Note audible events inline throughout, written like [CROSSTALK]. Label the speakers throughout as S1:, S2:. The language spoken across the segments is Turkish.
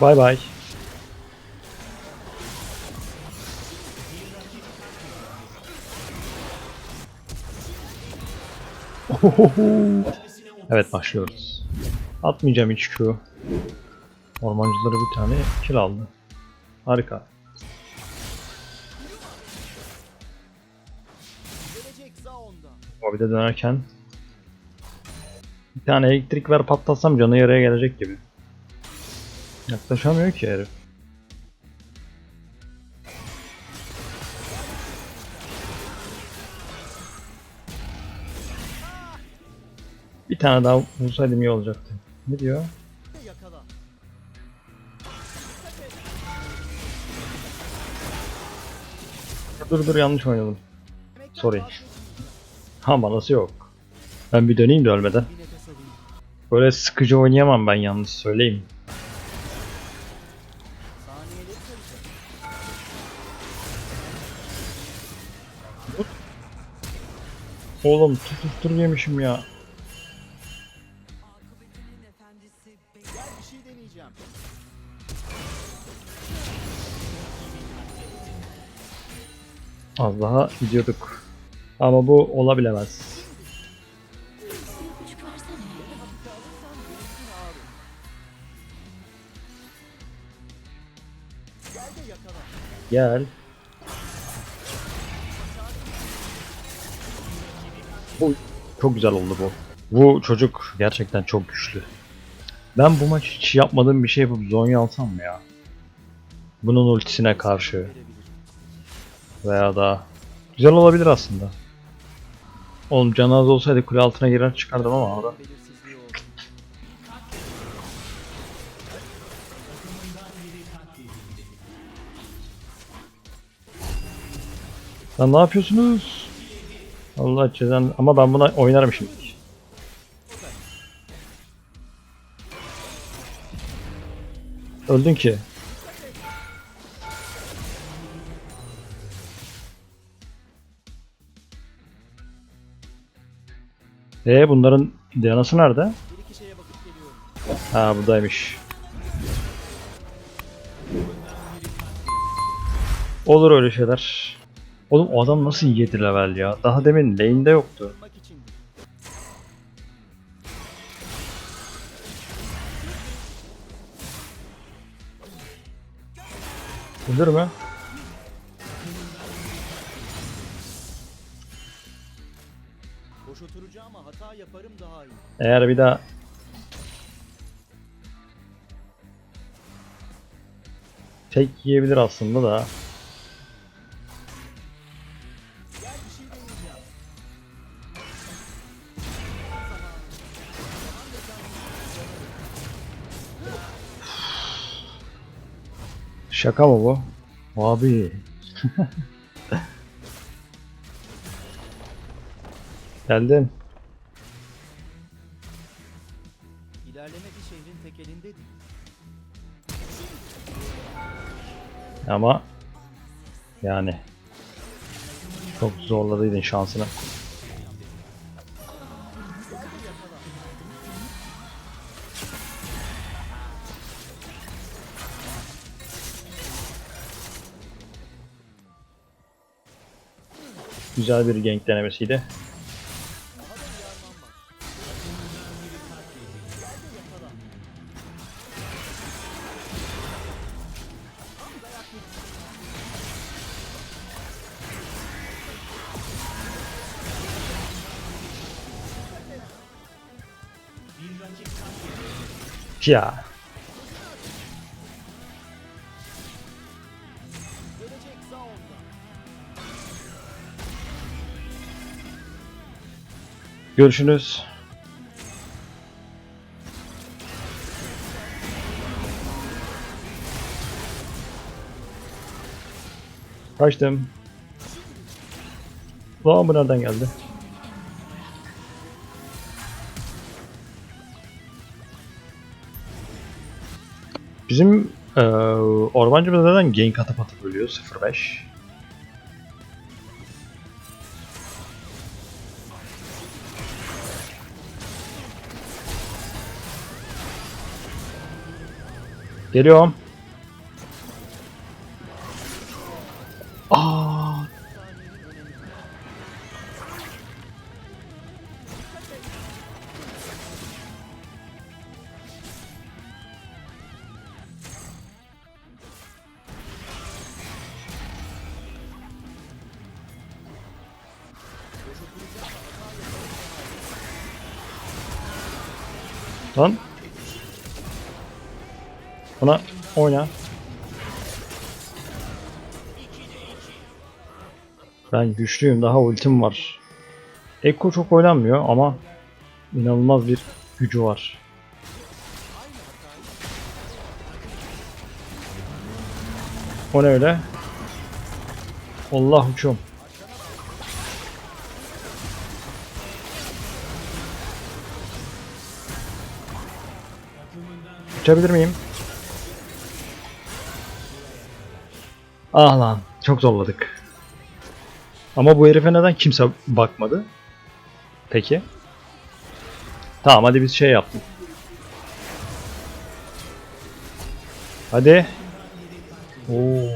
S1: Bay bay. Evet başlıyoruz. Atmayacağım hiç Q. Ormancıları bir tane kill aldı. Harika. O bir de dönerken bir tane elektrik ver patlatsam canı yarıya gelecek gibi. Yaklaşamıyor ki herif. Bir tane daha vursaydım iyi olacaktı. Ne diyor? Dur dur yanlış oynadım. Sorry. Ha manası yok. Ben bir döneyim de ölmeden. Böyle sıkıcı oynayamam ben yalnız söyleyeyim. Oğlum tutuştur yemişim ya. Az daha gidiyorduk. Ama bu olabilemez.
S2: Gel
S1: Bu çok güzel oldu bu. Bu çocuk gerçekten çok güçlü. Ben bu maç hiç yapmadığım bir şey yapıp Zonya alsam mı ya? Bunun ultisine karşı veya da güzel olabilir aslında. Oğlum canı az olsaydı kule altına girer çıkardım ama orada. Lan ne yapıyorsunuz? Allah cezanı ama ben buna oynarım şimdi. Öldün ki. Ee bunların Diana'sı nerede? Ha buradaymış. Olur öyle şeyler. Oğlum o adam nasıl 7 level ya? Daha demin lane'de yoktu. Ölür mü? Eğer bir daha tek yiyebilir aslında da. Şaka mı bu? Abi. [LAUGHS] Geldin.
S2: İlerleme bir şehrin tek elinde değil.
S1: Ama yani çok zorladıydın şansını. Güzel bir gank denemesiydi.
S2: Daha
S1: görüşünüz. Kaçtım. Lan bu nereden geldi? Bizim eee ormancımız neden gank atıp atıp ölüyor 0-5? Geliyorum. Aa, Lan. Buna oyna. Ben güçlüyüm daha ultim var. Ekko çok oynanmıyor ama inanılmaz bir gücü var. O ne öyle? Allah uçuyorum. Uçabilir miyim? Ah lan çok zorladık. Ama bu herife neden kimse bakmadı? Peki. Tamam hadi biz şey yaptık. Hadi. Oo.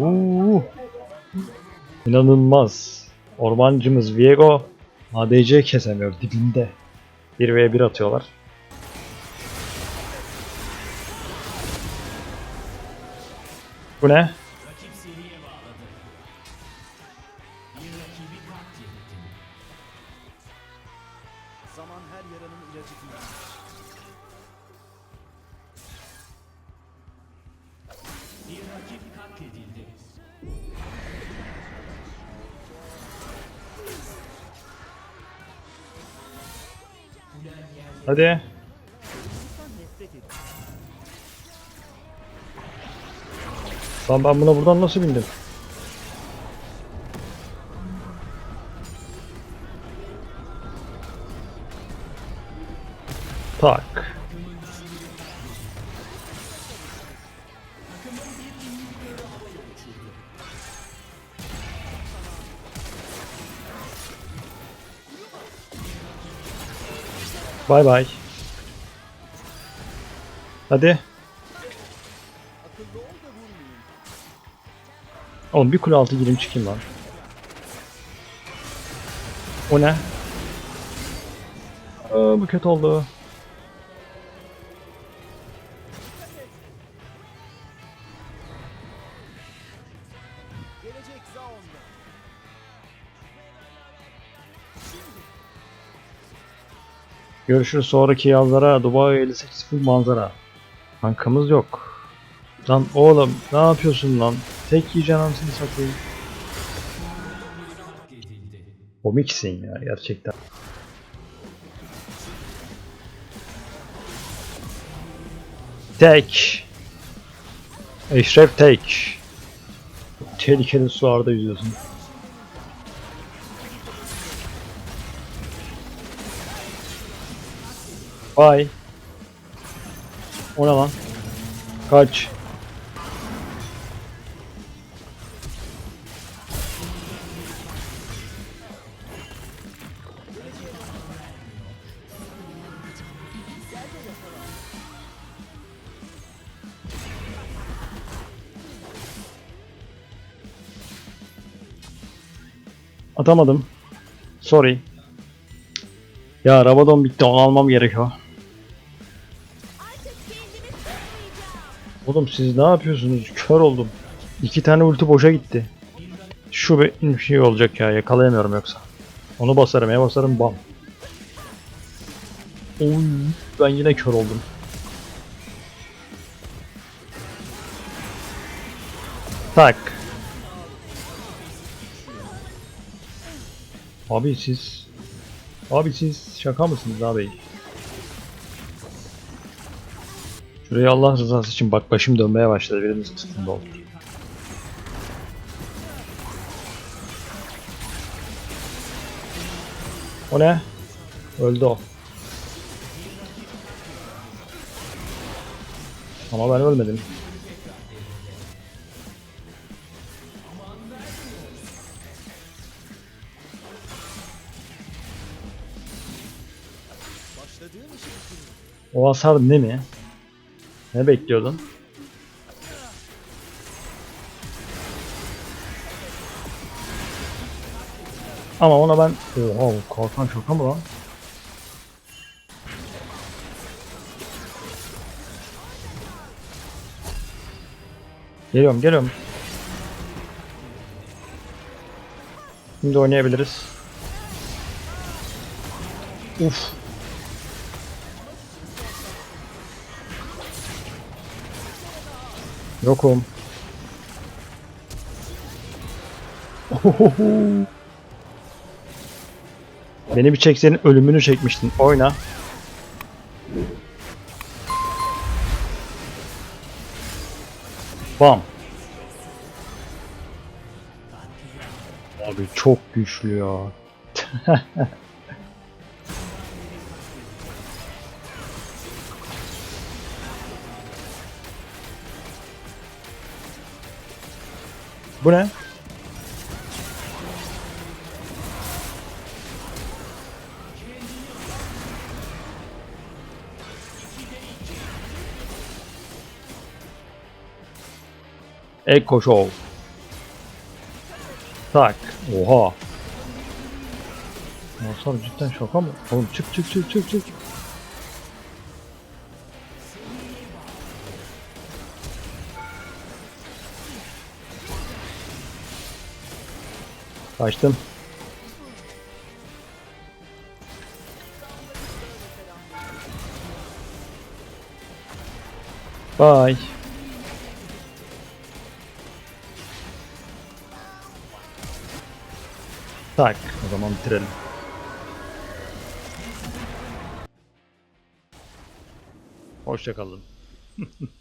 S1: Oo. İnanılmaz. Ormancımız Viego ADC kesemiyor dibinde. 1v1 atıyorlar. Bu ne? Hadi.
S2: İnsan nefret ediyor.
S1: Lan ben buna buradan nasıl bindim? Tak. Bay bay. Hadi. Oğlum bir kule altı gireyim çıkayım lan. O ne? Aa, bu kötü oldu. Görüşürüz sonraki yazlara. Dubai 58 full manzara. Bankamız yok. Lan oğlum ne yapıyorsun lan? Tek yiyeceğin anasını satayım. Komiksin ya gerçekten. Tek. Eşref tek. Tehlikeli sularda yüzüyorsun. Vay. O ne lan? Kaç. Atamadım. Sorry. Ya Rabadon bitti onu almam gerekiyor. Oğlum siz ne yapıyorsunuz? Kör oldum. İki tane ulti boşa gitti. Şu bir şey olacak ya yakalayamıyorum yoksa. Onu basarım ya basarım bam. Oy, ben yine kör oldum. Tak. Abi siz Abi siz şaka mısınız abi? Şuraya Allah rızası için bak başım dönmeye başladı. Birinin sıkıntı oldu. O ne? Öldü o. Ama ben ölmedim. O hasar ne mi? Ne bekliyordun? Ama ona ben... Oha korkan şoka mı lan? Geliyorum geliyorum. Şimdi oynayabiliriz. Uf Yokum. Ohoho. Beni bir çeksenin ölümünü çekmiştin. Oyna. Bam. Abi çok güçlü ya. [LAUGHS] Bu ne? Echo Show. Tak. Oha. Masal cidden şaka mı? Oğlum çık çık çık çık çık. Kaçtım. Bye. Tak, o zaman bitirelim. Hoşçakalın. [LAUGHS]